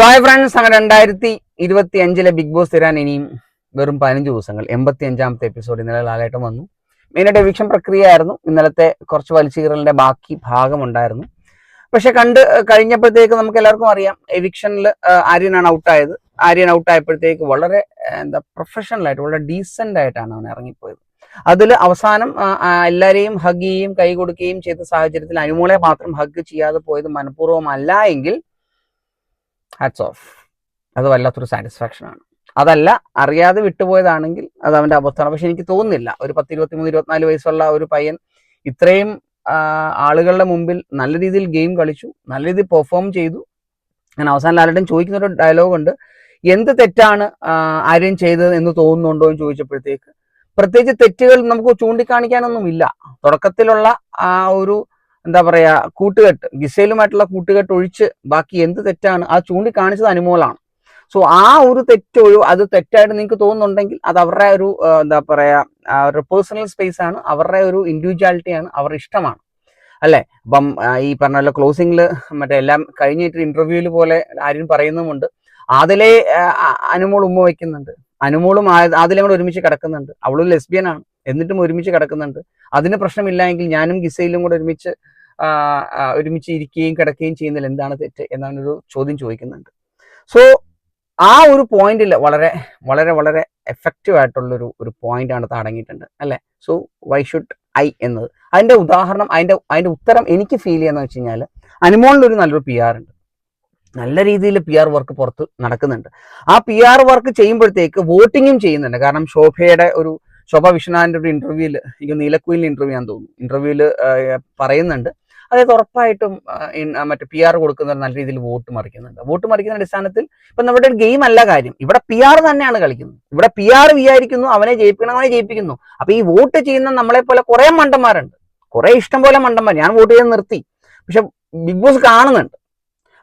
So hi friends രണ്ടായിരത്തി ഇരുപത്തി അഞ്ചിലെ ബിഗ് ബോസ് തരാൻ ഇനിയും വെറും പതിനഞ്ച് ദിവസങ്ങൾ എൺപത്തി അഞ്ചാമത്തെ എപ്പിസോഡ് ഇന്നലെ ലാലേട്ടം വന്നു. മെയിനായിട്ട് എവിക്ഷൻ പ്രക്രിയ ആയിരുന്നു ഇന്നലത്തെ കുറച്ച് വലിച്ചുകീറലിന്റെ ബാക്കി ഭാഗമുണ്ടായിരുന്നു. പക്ഷെ കണ്ട് കഴിഞ്ഞപ്പോഴത്തേക്ക് നമുക്ക് എല്ലാവർക്കും അറിയാം എവിക്ഷനിൽ ആര്യനാണ് ഔട്ടായത് ആര്യൻ ഔട്ടായപ്പോഴത്തേക്ക് വളരെ എന്താ പ്രൊഫഷണൽ ആയിട്ട് വളരെ ഡീസെന്റ് ആയിട്ടാണ് അവൻ ഇറങ്ങിപ്പോയത്. അതിൽ അവസാനം എല്ലാരെയും ഹഗ് ചെയ്യുകയും കൈ കൊടുക്കുകയും ചെയ്ത സാഹചര്യത്തിൽ അനുമോളെ മാത്രം ഹഗ് ചെയ്യാതെ പോയത് മനഃപൂർവമല്ല എങ്കിൽ ഹാറ്റ്സ് ഓഫ് അത് വല്ലാത്തൊരു സാറ്റിസ്ഫാക്ഷൻ ആണ്. അതല്ല അറിയാതെ വിട്ടുപോയതാണെങ്കിൽ അത് അവന്റെ അബദ്ധമാണ്. പക്ഷെ എനിക്ക് തോന്നുന്നില്ല. ഒരു പത്ത് ഇരുപത്തി മൂന്ന് ഇരുപത്തിനാല് വയസ്സുള്ള ഒരു പയ്യൻ ഇത്രയും ആളുകളുടെ മുമ്പിൽ നല്ല രീതിയിൽ ഗെയിം കളിച്ചു നല്ല രീതിയിൽ പെർഫോം ചെയ്തു. ഞാൻ അവസാനം ലാലട്ടൻ ചോദിക്കുന്ന ഒരു ഡയലോഗ് ഉണ്ട്. എന്ത് തെറ്റാണ് ആരെയും ചെയ്തത് എന്ന് തോന്നുന്നുണ്ടോ എന്ന് ചോദിച്ചപ്പോഴത്തേക്ക് പ്രത്യേകിച്ച് തെറ്റുകൾ നമുക്ക് ചൂണ്ടിക്കാണിക്കാനൊന്നുമില്ല. തുടക്കത്തിലുള്ള ആ ഒരു എന്താ പറയാ കൂട്ടുകെട്ട് ഗിസൈലുമായിട്ടുള്ള കൂട്ടുകെട്ട് ഒഴിച്ച് ബാക്കി എന്ത് തെറ്റാണ് അത് ചൂണ്ടിക്കാണിച്ചത് അനുമോളാണ്. സോ ആ ഒരു തെറ്റ് ഒഴി അത് തെറ്റായിട്ട് നിങ്ങൾക്ക് തോന്നുന്നുണ്ടെങ്കിൽ അത് അവരുടെ ഒരു എന്താ പറയാ അവരുടെ പേഴ്സണൽ സ്പേസ് ആണ് അവരുടെ ഒരു ഇൻഡിവിജ്വാലിറ്റി ആണ് അവരുടെ ഇഷ്ടമാണ്. അല്ലേ? അപ്പം ഈ പറഞ്ഞ പോലെ ക്ലോസിംഗിൽ മറ്റേ എല്ലാം കഴിഞ്ഞിട്ട് ഇന്റർവ്യൂവിൽ പോലെ ആരും പറയുന്നുമുണ്ട്. അതിലെ അനുമോൾ ഉമ്മ വയ്ക്കുന്നുണ്ട്. അനുമോളും അതിലെ കൂടെ ഒരുമിച്ച് കിടക്കുന്നുണ്ട്. അവളും ലെസ്ബിയൻ ആണ്. എന്നിട്ടും ഒരുമിച്ച് കിടക്കുന്നുണ്ട്. അതിന് പ്രശ്നമില്ല എങ്കിൽ ഞാനും ഗിസയിലും കൂടെ ഒരുമിച്ച് ഒരുമിച്ച് ഇരിക്കുകയും കിടക്കുകയും ചെയ്യുന്നതിൽ എന്താണ് തെറ്റ് എന്നാണ് ഒരു ചോദ്യം ചോദിക്കുന്നുണ്ട്. സോ ആ ഒരു പോയിന്റിൽ വളരെ വളരെ വളരെ എഫക്റ്റീവ് ആയിട്ടുള്ളൊരു ഒരു പോയിന്റ് ആണ് അടങ്ങിയിട്ടുണ്ട് അല്ലെ? സോ വൈ ഷുഡ് ഐ എന്നത്. അതിന്റെ ഉദാഹരണം അതിന്റെ അതിന്റെ ഉത്തരം എനിക്ക് ഫീൽ ചെയ്യാന്ന് വെച്ച് കഴിഞ്ഞാൽ അനുമോളിൽ ഒരു നല്ലൊരു പി ആർ ഉണ്ട്. നല്ല രീതിയിൽ പി ആർ വർക്ക് പുറത്ത് നടക്കുന്നുണ്ട്. ആ പി ആർ വർക്ക് ചെയ്യുമ്പോഴത്തേക്ക് വോട്ടിങ്ങും ചെയ്യുന്നുണ്ട്. കാരണം ശോഭയുടെ ഒരു ശോഭ വിശ്വനാഥിന്റെ ഒരു ഇന്റർവ്യൂവിൽ എനിക്ക് നീലക്കുയിലിന്റെ ഇന്റർവ്യൂ ഞാൻ തോന്നുന്നു. ഇന്റർവ്യൂവിൽ പറയുന്നുണ്ട്. അതായത് ഉറപ്പായിട്ടും മറ്റേ പി ആർ കൊടുക്കുന്നവർ നല്ല രീതിയിൽ വോട്ട് മറിക്കുന്നുണ്ട്. വോട്ട് മറിക്കുന്ന അടിസ്ഥാനത്തിൽ ഇപ്പൊ നമ്മുടെ ഒരു ഗെയിം അല്ല കാര്യം. ഇവിടെ പി ആർ തന്നെയാണ് കളിക്കുന്നത്. ഇവിടെ പി ആർ വിചാരിക്കുന്നു അവനെ ജയിപ്പിക്കണം അവനെ ജയിപ്പിക്കുന്നു. അപ്പൊ ഈ വോട്ട് ചെയ്യുന്ന നമ്മളെ പോലെ കുറെ മണ്ടന്മാരുണ്ട്. കുറെ ഇഷ്ടം പോലെ മണ്ടന്മാർ. ഞാൻ വോട്ട് ചെയ്യാൻ നിർത്തി. പക്ഷെ ബിഗ് ബോസ് കാണുന്നുണ്ട്.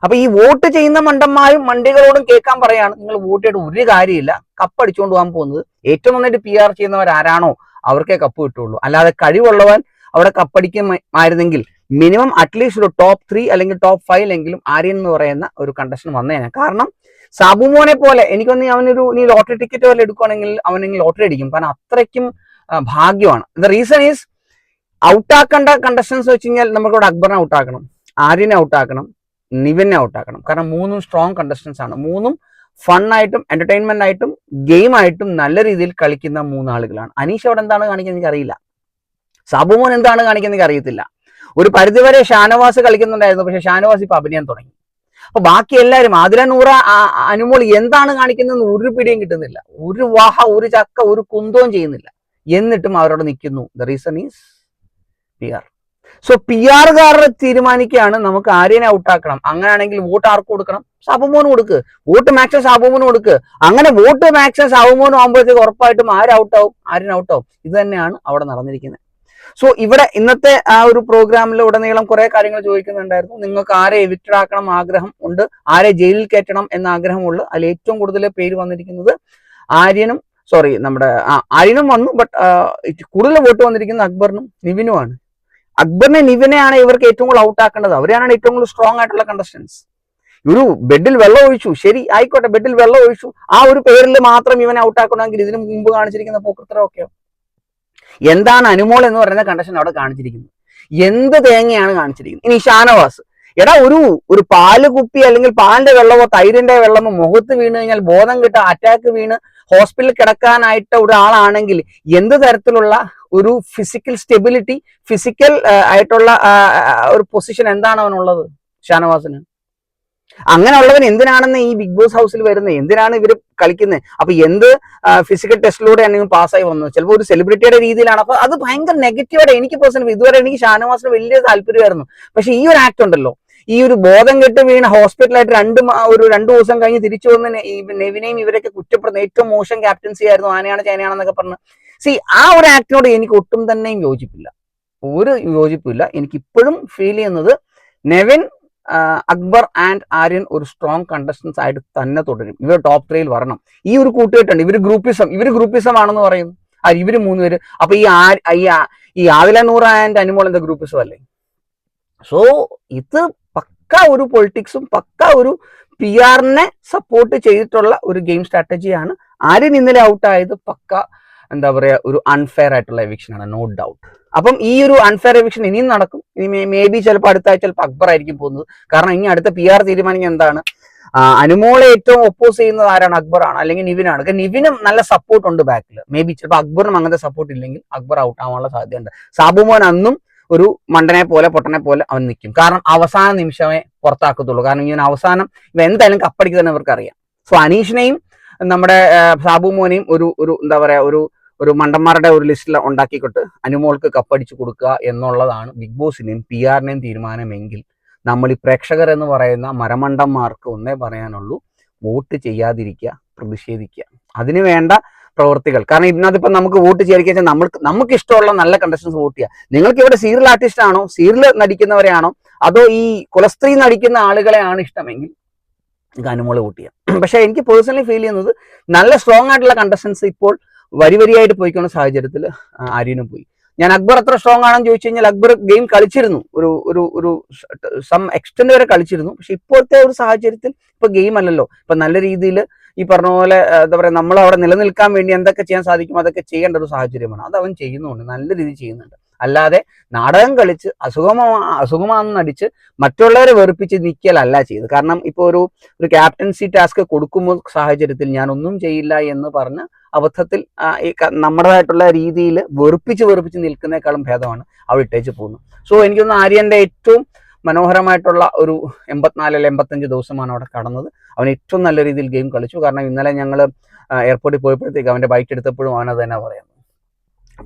അപ്പൊ ഈ വോട്ട് ചെയ്യുന്ന മണ്ടന്മാരും മണ്ടികളോടും കേൾക്കാൻ പറയാണ് നിങ്ങൾ വോട്ട് ചെയ്തിട്ട് ഒരു കാര്യമില്ല. കപ്പ് അടിച്ചുകൊണ്ട് പോകാൻ പോകുന്നത്. ഏറ്റവും നന്നായിട്ട് പി ആർ ചെയ്യുന്നവർ ആരാണോ അവർക്കേ കപ്പ് കിട്ടുള്ളൂ. അല്ലാതെ കഴിവുള്ളവൻ അവിടെ കപ്പടിക്കുമായിരുന്നെങ്കിൽ മിനിമം അറ്റ്ലീസ്റ്റ് ഒരു ടോപ്പ് ത്രീ അല്ലെങ്കിൽ ടോപ്പ് ഫൈവ് എങ്കിലും ആര്യൻ എന്ന് പറയുന്ന ഒരു കണ്ടക്ഷൻ വന്നേനെ കാരണം സാബുമോനെ പോലെ എനിക്കൊന്ന് അവനൊരു നീ ലോട്ടറി ടിക്കറ്റ് പോലെ എടുക്കുകയാണെങ്കിൽ അവനെങ്കിൽ ലോട്ടറി അടിക്കും. കാരണം അത്രയ്ക്കും ഭാഗ്യമാണ്. ദ റീസൺ ഈസ് ഔട്ടാക്കേണ്ട കണ്ടക്ഷൻസ് വെച്ച് കഴിഞ്ഞാൽ നമുക്കിവിടെ അക്ബറിനെ ഔട്ടാക്കണം ആര്യനെ ഔട്ടാക്കണം നിവിനെ ഔട്ടാക്കണം കാരണം മൂന്നും സ്ട്രോങ് കണ്ടസ്റ്റൻസ് ആണ്. മൂന്നും ഫണ്ണായിട്ടും എന്റർടൈൻമെന്റ് ആയിട്ടും ഗെയിം ആയിട്ടും നല്ല രീതിയിൽ കളിക്കുന്ന മൂന്നാളുകളാണ്. അനീഷ് അവിടെ എന്താണ് കാണിക്കുന്നത് എനിക്ക് അറിയില്ല സാബുമോൻ എന്താണ് കാണിക്കുന്നത് അറിയത്തില്ല ഒരു പരിധിവരെ ഷാനവാസ് കളിക്കുന്നുണ്ടായിരുന്നു. പക്ഷെ ഷാനവാസ് ഇപ്പൊ അഭിനയം തുടങ്ങി. അപ്പൊ ബാക്കി എല്ലാവരും ആദില നൂറ അനുമോൾ എന്താണ് കാണിക്കുന്നത് ഒരു പിടിയും കിട്ടുന്നില്ല. ഒരു വാഹ ഒരു ചക്ക ഒരു കുന്തവും ചെയ്യുന്നില്ല. എന്നിട്ടും അവരോട് നിൽക്കുന്നു. The reason is P R so P ആറുകാരർ തീരുമാനിക്കുകയാണ്. നമുക്ക് ആര്യനെ ഔട്ടാക്കണം. അങ്ങനെയാണെങ്കിൽ വോട്ട് ആർക്ക് കൊടുക്കണം? സാബുമോന് കൊടുക്ക്. വോട്ട് മാക്സിമം സാബുമോന് കൊടുക്ക്. അങ്ങനെ വോട്ട് മാക്സിമം സാബുമോനും ആകുമ്പോഴത്തേക്ക് ഉറപ്പായിട്ടും ആര് ഔട്ടാവും? ആര്യൻ ഔട്ടാവും. ഇത് തന്നെയാണ് അവിടെ നടന്നിരിക്കുന്നത്. സോ ഇവിടെ ഇന്നത്തെ ആ ഒരു പ്രോഗ്രാമിൽ ഉടനീളം കുറെ കാര്യങ്ങൾ ചോദിക്കുന്നുണ്ടായിരുന്നു. നിങ്ങൾക്ക് ആരെ എവിക്റ്റഡ് ആക്കണം ആഗ്രഹം ഉണ്ട്? ആരെ ജയിലിൽ കയറ്റണം എന്ന ആഗ്രഹമുള്ളു അതിൽ ഏറ്റവും കൂടുതൽ പേര് വന്നിരിക്കുന്നത് ആര്യനും സോറി നമ്മുടെ ആര്യനും വന്നു. ബട്ട് കൂടുതൽ വോട്ട് വന്നിരിക്കുന്നത് അക്ബറിനും നിവിനുമാണ്. അക്ബറിനെ നിവിനെയാണ് ഇവർക്ക് ഏറ്റവും കൂടുതൽ ഔട്ട് ആക്കേണ്ടത്. അവരെയാണ് ഏറ്റവും കൂടുതൽ സ്ട്രോങ് ആയിട്ടുള്ള കണ്ടസ്റ്റൻസ് ഒരു ബെഡിൽ വെള്ളം ഒഴിച്ചു. ശരി ആയിക്കോട്ടെ ബെഡിൽ വെള്ളം ഒഴിച്ചു. ആ ഒരു പേരിൽ മാത്രം ഇവനെ ഔട്ട് ആക്കണമെങ്കിൽ ഇതിനു മുമ്പ് കാണിച്ചിരിക്കുന്ന പോക്കൃത്തരമൊക്കെയോ? എന്താണ് അനുമോൾ എന്ന് പറയുന്ന കണ്ടക്ഷൻ അവിടെ കാണിച്ചിരിക്കുന്നത്. എന്ത് തേങ്ങയാണ് കാണിച്ചിരിക്കുന്നത്? ഇനി ഷാനവാസ്. എടാ ഒരു ഒരു പാൽ കുപ്പി അല്ലെങ്കിൽ പാലിന്റെ വെള്ളമോ തൈരിന്റെ വെള്ളമോ മുഖത്ത് വീണ് കഴിഞ്ഞാൽ ബോധം കിട്ട അറ്റാക്ക് വീണ് ഹോസ്പിറ്റലിൽ കിടക്കാനായിട്ട് ഒരാളാണെങ്കിൽ എന്ത് തരത്തിലുള്ള ഒരു ഫിസിക്കൽ സ്റ്റെബിലിറ്റി ഫിസിക്കൽ ആയിട്ടുള്ള ഒരു പൊസിഷൻ എന്താണ് അവനുള്ളത് ഷാനവാസിന്? അങ്ങനെയുള്ളവൻ എന്തിനാണെന്ന് ഈ ബിഗ് ബോസ് ഹൗസിൽ വരുന്നത് എന്തിനാണ് ഇവർ കളിക്കുന്നത് അപ്പൊ എന്ത് ഫിസിക്കൽ ടെസ്റ്റിലൂടെയാണ് ഇവൻ പാസ്സായി വന്നത്? ചിലപ്പോൾ ഒരു സെലിബ്രിറ്റിയുടെ രീതിയിലാണ്. അപ്പൊ അത് ഭയങ്കര നെഗറ്റീവായിട്ട് എനിക്ക് പേഴ്സണൽ ഇതുവരെ എനിക്ക് ഷാനവാസിന് വലിയ താല്പര്യമായിരുന്നു. പക്ഷെ ഈ ഒരു ആക്ട് ഉണ്ടല്ലോ. ഈ ഒരു ബോധം കെട്ട് വീണ ഹോസ്പിറ്റലായിട്ട് രണ്ട് ഒരു രണ്ടു ദിവസം കഴിഞ്ഞ് തിരിച്ചു വന്ന് നെവിനെയും ഇവരൊക്കെ കുറ്റപ്പെടുന്ന ഏറ്റവും മോശം ക്യാപ്റ്റൻസി ആയിരുന്നു ആനയാണ് ചൈനയാണെന്നൊക്കെ പറഞ്ഞു. സി ആ ഒരു ആക്ടിനോട് എനിക്ക് ഒട്ടും തന്നെയും യോജിപ്പില്ല. ഒരു യോജിപ്പില്ല. എനിക്ക് ഇപ്പോഴും ഫീൽ ചെയ്യുന്നത് നെവിൻ അക്ബർ ആൻഡ് ആര്യൻ ഒരു സ്ട്രോങ് കണ്ടസ്റ്റൻസ് ആയിട്ട് തന്നെ തുടരും. ഇവർ ടോപ്പ് ത്രീയിൽ വരണം. ഈ ഒരു കൂട്ടുകെട്ടുണ്ട്. ഇവർ ഗ്രൂപ്പിസം ഇവർ ഗ്രൂപ്പിസം ആണെന്ന് പറയുന്നു. ആ ഇവർ മൂന്നുപേര് അപ്പൊ ഈ ഈ ആദില നൂറ ആൻഡ് അനുമോൾ എന്താ ഗ്രൂപ്പിസം അല്ലേ? സോ ഇത് പക്ക ഒരു പൊളിറ്റിക്സും പക്ക ഒരു പി ആറിനെ സപ്പോർട്ട് ചെയ്തിട്ടുള്ള ഒരു ഗെയിം സ്ട്രാറ്റജിയാണ് ആര്യൻ ഇന്നലെ ഔട്ടായത് പക്ക എന്താ പറയുക ഒരു അൺഫെയർ ആയിട്ടുള്ള എവിക്ഷനാണ് നോ ഡൗട്ട് അപ്പം ഈ ഒരു അൺഫെയർ എവിക്ഷൻ ഇനിയും നടക്കും. ഇനി മേ ബി ചിലപ്പോൾ അടുത്ത ആഴ്ച ചിലപ്പോൾ അക്ബർ ആയിരിക്കും പോകുന്നത്. കാരണം ഇനി അടുത്ത പി ആർ തീരുമാനിക്കുക എന്താണ്? അനുമോളെ ഏറ്റവും ഒപ്പോസ് ചെയ്യുന്നത് ആരാണ്? അക്ബറാണ് അല്ലെങ്കിൽ നിവിനാണ് കാരണം നിവിനും നല്ല സപ്പോർട്ട് ഉണ്ട് ബാക്കിൽ മേ ബി ചിലപ്പോൾ അക്ബറിനും അങ്ങനത്തെ സപ്പോർട്ട് ഇല്ലെങ്കിൽ അക്ബർ ഔട്ട് ആവാനുള്ള സാധ്യതയുണ്ട്. സാബുമോൻ അന്നും ഒരു മണ്ടനെ പോലെ പൊട്ടനെ പോലെ അവൻ നിൽക്കും കാരണം അവസാന നിമിഷമേ പുറത്താക്കത്തുള്ളൂ. കാരണം ഇവൻ അവസാനം ഇവ എന്തായാലും കപ്പടിക്കുക തന്നെ അവർക്ക് അറിയാം സോ അനീഷിനെയും നമ്മുടെ സാബു മോനെയും ഒരു ഒരു എന്താ പറയാ ഒരു ഒരു മണ്ടന്മാരുടെ ഒരു ലിസ്റ്റിൽ ഉണ്ടാക്കിക്കൊണ്ട് അനുമോൾക്ക് കപ്പടിച്ചു കൊടുക്കുക എന്നുള്ളതാണ് ബിഗ് ബോസിനെയും പി ആറിനെയും തീരുമാനമെങ്കിൽ നമ്മൾ ഈ പ്രേക്ഷകർ എന്ന് പറയുന്ന മരമണ്ടന്മാർക്ക് ഒന്നേ പറയാനുള്ളൂ വോട്ട് ചെയ്യാതിരിക്കുക പ്രതിഷേധിക്കുക. അതിന് വേണ്ട പ്രവൃത്തികൾ. കാരണം ഇതിനകത്തിപ്പം നമുക്ക് വോട്ട് ചെയ്യാതിരിക്കുക വെച്ചാൽ നമ്മൾക്ക് നമുക്ക് ഇഷ്ടമുള്ള നല്ല കണ്ടസ്റ്റൻസ് വോട്ട് ചെയ്യുക നിങ്ങൾക്ക് ഇവിടെ സീരിയൽ ആർട്ടിസ്റ്റ് ആണോ? സീരിയൽ നടിക്കുന്നവരെയാണോ അതോ ഈ കുലസ്ത്രീ നടിക്കുന്ന ആളുകളെയാണ് ഇഷ്ടമെങ്കിൽ അനുമോൾ വോട്ട് ചെയ്യാം. പക്ഷേ എനിക്ക് പേഴ്സണലി ഫീൽ ചെയ്യുന്നത് നല്ല സ്ട്രോങ് ആയിട്ടുള്ള കണ്ടസ്റ്റൻസ് ഇപ്പോൾ വരി വരിയായിട്ട് പോയിക്കുന്ന സാഹചര്യത്തിൽ ആര്യനും പോയി. ഞാൻ അക്ബർ അത്ര സ്ട്രോങ് ആണെന്ന് ചോദിച്ചു കഴിഞ്ഞാൽ അക്ബർ ഗെയിം കളിച്ചിരുന്നു. ഒരു ഒരു ഒരു സം എക്സ്റ്റെന്റ് വരെ കളിച്ചിരുന്നു. പക്ഷെ ഇപ്പോഴത്തെ ഒരു സാഹചര്യത്തിൽ ഇപ്പൊ ഗെയിം അല്ലല്ലോ. ഇപ്പൊ നല്ല രീതിയിൽ ഈ പറഞ്ഞ പോലെ എന്താ പറയാ നമ്മൾ അവിടെ നിലനിൽക്കാൻ വേണ്ടി എന്തൊക്കെ ചെയ്യാൻ സാധിക്കും അതൊക്കെ ചെയ്യേണ്ട ഒരു സാഹചര്യമാണ്. അത് അവൻ ചെയ്യുന്നുണ്ട്. നല്ല രീതിയിൽ ചെയ്യുന്നുണ്ട്. അല്ലാതെ നാടകം കളിച്ച് അസുഖമാ അസുഖമാണെന്ന് നടിച്ച് മറ്റുള്ളവരെ വെറുപ്പിച്ച് നിൽക്കലല്ല ചെയ്ത് കാരണം ഇപ്പോൾ ഒരു ഒരു ക്യാപ്റ്റൻസി ടാസ്ക് കൊടുക്കുമ്പോൾ സാഹചര്യത്തിൽ ഞാൻ ഒന്നും ചെയ്യില്ല എന്ന് പറഞ്ഞ് അബദ്ധത്തിൽ ഈ നമ്മുടേതായിട്ടുള്ള രീതിയിൽ വെറുപ്പിച്ച് വെറുപ്പിച്ച് നിൽക്കുന്നേക്കാളും ഭേദമാണ് അവൾ ഇട്ടേച്ച് പോകുന്നത്. സോ എനിക്കൊന്ന് ആര്യന്റെ ഏറ്റവും മനോഹരമായിട്ടുള്ള ഒരു എൺപത്തിനാല് അല്ലെ എൺപത്തഞ്ച് ദിവസമാണ് അവിടെ കടന്നത്. അവൻ ഏറ്റവും നല്ല രീതിയിൽ ഗെയിം കളിച്ചു. കാരണം ഇന്നലെ ഞങ്ങൾ എയർപോർട്ടിൽ പോയപ്പോഴത്തേക്ക് അവന്റെ ബൈക്ക് എടുത്തപ്പോഴും അവനത് തന്നെ പറയുന്നത്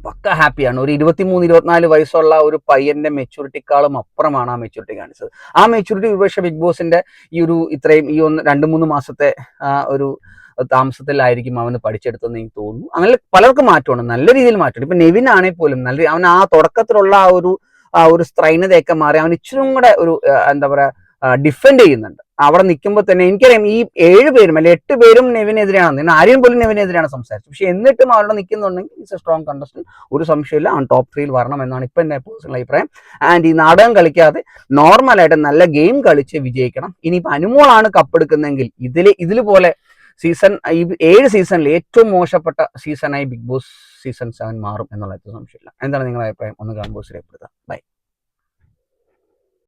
പക്ക ഹാപ്പിയാണ്. ഒരു ഇരുപത്തിമൂന്ന് ഇരുപത്തിനാല് വയസ്സുള്ള ഒരു പയ്യന്റെ മെച്ചൂരിറ്റിക്കാളും അപ്പുറമാണ് ആ മെച്ചൂരിറ്റി കാണിച്ചത്. ആ മെച്ചൂരിറ്റി ഒരുപക്ഷെ ബിഗ് ബോസിന്റെ ഈ ഒരു ഇത്രയും ഈ ഒന്ന് രണ്ട് മൂന്ന് മാസത്തെ ഒരു താമസത്തിലായിരിക്കും അവന് പഠിച്ചെടുത്തെന്ന് എനിക്ക് തോന്നുന്നു. അങ്ങനെ പലർക്കും മാറ്റമാണ് നല്ല രീതിയിൽ മാറ്റമുണ്ട്. ഇപ്പൊ നെവിൻ ആണെങ്കിൽ പോലും നല്ല അവൻ ആ തുടക്കത്തിലുള്ള ആ ഒരു ആ ഒരു സ്ത്രൈനതയൊക്കെ മാറി അവൻ ഇച്ചിരി കൂടെ ഒരു എന്താ പറയാ ഡിഫെൻഡ് ചെയ്യുന്നുണ്ട്. അവിടെ നിൽക്കുമ്പോൾ തന്നെ എനിക്കറിയാം ഈ ഏഴ് പേരും അല്ലെ എട്ട് പേരും നെവിനെതിരെയാണ് നിന്ന് ആരെയും പോലും നെവിനെതിരെയാണ് സംസാരിച്ചത്. പക്ഷെ എന്നിട്ടും അവിടെ നിൽക്കുന്നുണ്ടെങ്കിൽ ഇറ്റ്സ് എ സ്ട്രോങ് കണ്ടസ്റ്റന്റ് ഒരു സംശയമില്ല അവൻ ടോപ്പ് ത്രീയിൽ വരണം എന്നാണ് ഇപ്പം എന്റെ പേഴ്സണൽ അഭിപ്രായം. ആൻഡ് ഈ നാടകം കളിക്കാതെ നോർമലായിട്ട് നല്ല ഗെയിം കളിച്ച് വിജയിക്കണം. ഇനിയിപ്പോൾ അനുമോളാണ് കപ്പെടുക്കുന്നതെങ്കിൽ ഇതിൽ ഇതിൽ പോലെ സീസൺ ഈ ഏഴ് സീസണിൽ ഏറ്റവും മോശപ്പെട്ട സീസണായി ബിഗ് ബോസ് സീസൺ സെവൻ മാറും എന്നുള്ള സംശയമില്ല. എന്താണ് നിങ്ങളുടെ അഭിപ്രായം? ഒന്ന് കാണുമ്പോൾ രേഖപ്പെടുത്താം ബൈ